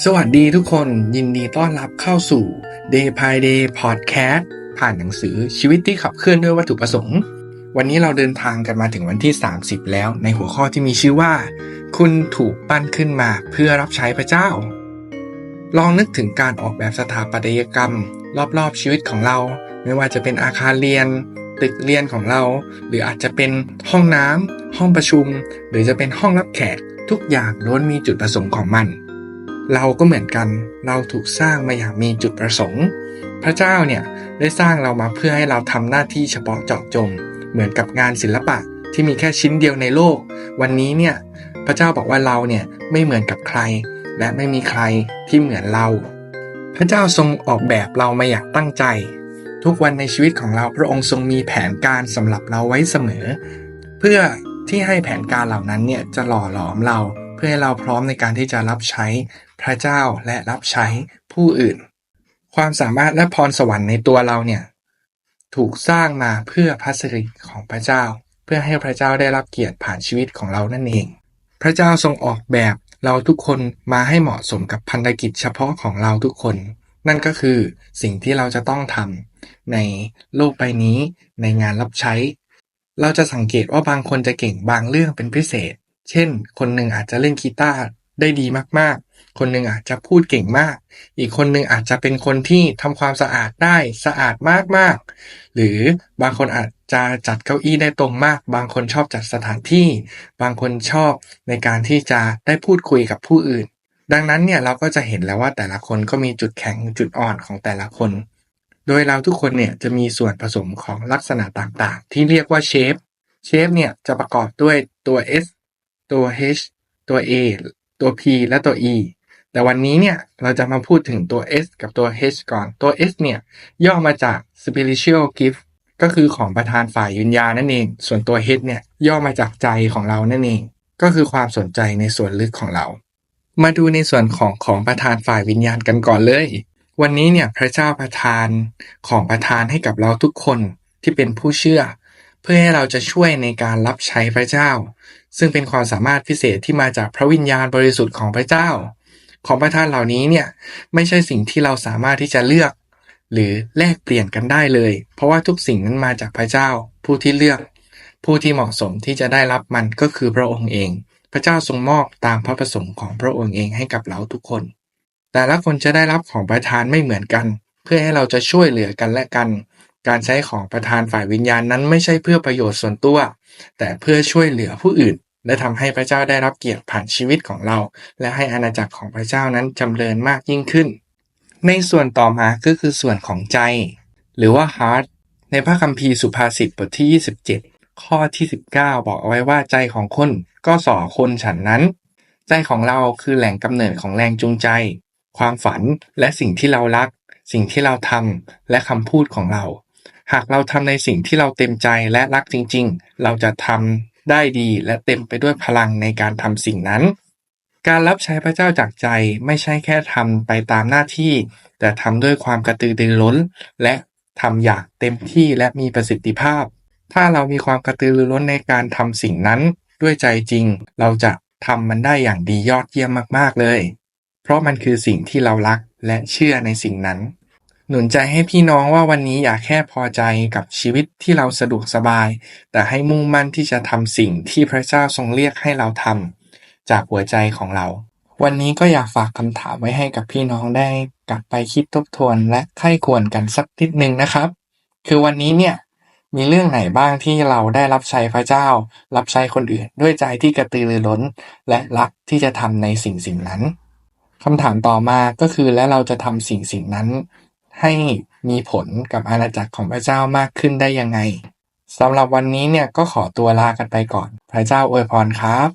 สวัสดีทุกคนยินดีต้อนรับเข้าสู่ Day by Day Podcast ผ่านหนังสือชีวิตที่ขับเคลื่อนด้วยวัตถุประสงค์ วันนี้เราเดินทางกันมาถึงวันที่ 30 แล้ว ในหัวข้อที่มีชื่อว่า คุณถูกปั้นขึ้นมาเพื่อรับใช้พระเจ้า ลองนึกถึงการออกแบบสถาปัตยกรรม รอบๆชีวิตของเรา ไม่ว่าจะเป็นอาคารเรียน ตึกเรียนของเรา หรืออาจจะเป็นห้องน้ำห้องประชุม หรือจะเป็นห้องรับแขกทุกอย่างล้วนมีจุดประสงค์ของมัน เราก็เหมือนกัน เราถูกสร้างมาอย่างมีจุดประสงค์ พระเจ้าเนี่ยได้สร้างเรามาเพื่อให้เราทำหน้าที่เฉพาะเจาะจง เหมือนกับงานศิลปะที่มีแค่ชิ้นเดียวในโลก วันนี้เนี่ยพระเจ้าบอกว่าเราเนี่ยไม่เหมือนกับใคร และไม่มีใครที่เหมือนเรา พระเจ้าทรงออกแบบเรามาอย่างตั้งใจ ทุกวันในชีวิตของเราพระองค์ทรงมีแผนการสำหรับเราไว้เสมอ เพื่อที่ให้แผนการเหล่านั้นเนี่ยจะหล่อหลอมเรา พื่อให้เราพร้อมในการที่จะรับใช้พระเจ้าและรับใช้ผู้อื่น ความสามารถและพรสวรรค์ในตัวเราเนี่ยถูกสร้างมาเพื่อพระสิริของพระเจ้า เพื่อให้พระเจ้าได้รับเกียรติผ่านชีวิตของเรานั่นเอง พระเจ้าทรงออกแบบเราทุกคนมาให้เหมาะสมกับพันธกิจเฉพาะของเราทุกคน นั่นก็คือสิ่งที่เราจะต้องทำในโลกใบนี้ในงานรับใช้ เราจะสังเกตว่าบางคนจะเก่งบางเรื่องเป็นพิเศษ เช่น คนหนึ่งอาจจะเล่นกีตาร์ได้ดีมากๆ คนหนึ่งอาจจะพูดเก่งมาก อีกคนหนึ่งอาจจะเป็นคนที่ทำความสะอาดได้สะอาดมากๆ หรือบางคนอาจจะจัดเก้าอี้ได้ตรงมาก บางคนชอบจัดสถานที่ บางคนชอบในการที่จะได้พูดคุยกับผู้อื่น ดังนั้นเนี่ยเราก็จะเห็นแล้วว่าแต่ละคนก็มีจุดแข็งจุดอ่อนของแต่ละคน โดยเราทุกคนเนี่ยจะมีส่วนผสมของลักษณะต่างๆ ที่เรียกว่าเชฟ เชฟเนี่ยจะประกอบด้วยตัว S ตัว H ตัว A ตัว P และตัว E แต่วันนี้เนี่ยเราจะมาพูดถึงตัว S กับตัว H ก่อนตัว S เนี่ยย่อมาจาก spiritual gift ก็คือของประธานฝ่ายวิญญาณนั่นเอง ส่วนตัว H เนี่ยย่อมาจากใจของเรานั่นเอง ก็คือความสนใจในส่วนลึกของเรา มาดูในส่วนของของประธานฝ่ายวิญญาณกันก่อนเลย วันนี้เนี่ยพระเจ้าประทานของประทานให้กับเราทุกคนที่เป็นผู้เชื่อ เพื่อให้เราจะช่วยในการรับใช้พระเจ้า ซึ่งเป็นความสามารถพิเศษที่มาจากพระวิญญาณบริสุทธิ์ของพระเจ้า ของประทานเหล่านี้เนี่ยไม่ใช่สิ่งที่เราสามารถที่จะเลือก หรือแลกเปลี่ยนกันได้เลย เพราะว่าทุกสิ่งนั้นมาจากพระเจ้า ผู้ที่เลือก ผู้ที่เหมาะสมที่จะได้รับมันก็คือพระองค์เอง พระเจ้าทรงมอบตามพระประสงค์ของพระองค์เองให้กับเราทุกคน แต่ละคนจะได้รับของประทานไม่เหมือนกัน เพื่อให้เราจะช่วยเหลือกันและกัน การใช้ของประทานฝ่ายวิญญาณนั้นไม่ใช่เพื่อประโยชน์ส่วนตัว แต่เพื่อช่วยเหลือผู้อื่น และทำให้พระเจ้าได้รับเกียรติผ่านชีวิตของเรา และให้อาณาจักรของพระเจ้านั้นจำเริญมากยิ่งขึ้น ในส่วนต่อมาก็คือส่วนของใจ หรือว่า heart ในพระคัมภีร์สุภาษิตบทที่ 27 ข้อที่ 19 บอกเอาไว้ว่าใจของคนก็ส่อคนฉันนั้น ใจของเราคือแหล่งกำเนิดของแรงจูงใจ ความฝันและสิ่งที่เรารัก สิ่งที่เราทำและคำพูดของเรา หากเราทำในสิ่งที่เราเต็มใจและรักจริงๆ เราจะทำได้ดีและเต็มไปด้วยพลังในการทำสิ่งนั้น การรับใช้พระเจ้าจากใจไม่ใช่แค่ทำไปตามหน้าที่ แต่ทำด้วยความกระตือรือร้น และทำอย่างเต็มที่และมีประสิทธิภาพ ถ้าเรามีความกระตือรือร้นในการทำสิ่งนั้น ด้วยใจจริง เราจะทำมันได้อย่างดียอดเยี่ยมมากๆเลย เพราะมันคือสิ่งที่เรารักและเชื่อในสิ่งนั้น หนุนใจให้พี่น้องว่าวันนี้อย่าแค่พอใจกับชีวิตที่เราสะดวกสบาย แต่ให้มุ่งมั่นที่จะทำสิ่งที่พระเจ้าทรงเรียกให้เราทำจากหัวใจของเรา วันนี้ก็อยากฝากคำถามไว้ให้กับพี่น้องได้กลับไปคิดทบทวนและไข้ควรกันสักนิดนึงนะครับ คือวันนี้เนี่ยมีเรื่องไหนบ้างที่เราได้รับใช้พระเจ้า รับใช้คนอื่น ด้วยใจที่กระตือรือร้น และรักที่จะทำในสิ่งสิ่งนั้นคำถามต่อมาก็คือและเราจะทำสิ่งสิ่งนั้น ให้มีผลกับอาณาจักรของพระเจ้ามากขึ้นได้ยังไงสำหรับวันนี้เนี่ยก็ขอตัวลากันไปก่อน พระเจ้าอวยพรครับ